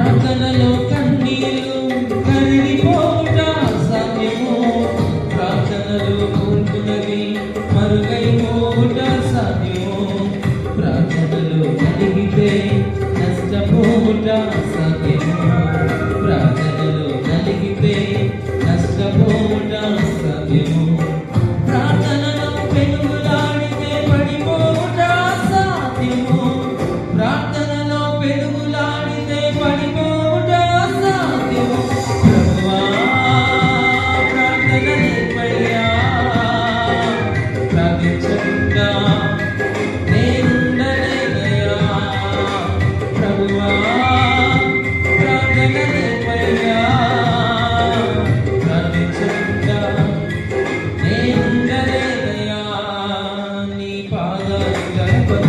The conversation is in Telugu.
ప్రార్థనలో కన్నీరు కరిగిపోవుట సాధ్యము ప్రార్థనలో కూర్చున్నది మరుగైపోవుట సాధ్యము ప్రార్థనలో కలిగితే నష్టపోవుట సాధ్యము ayuntamiento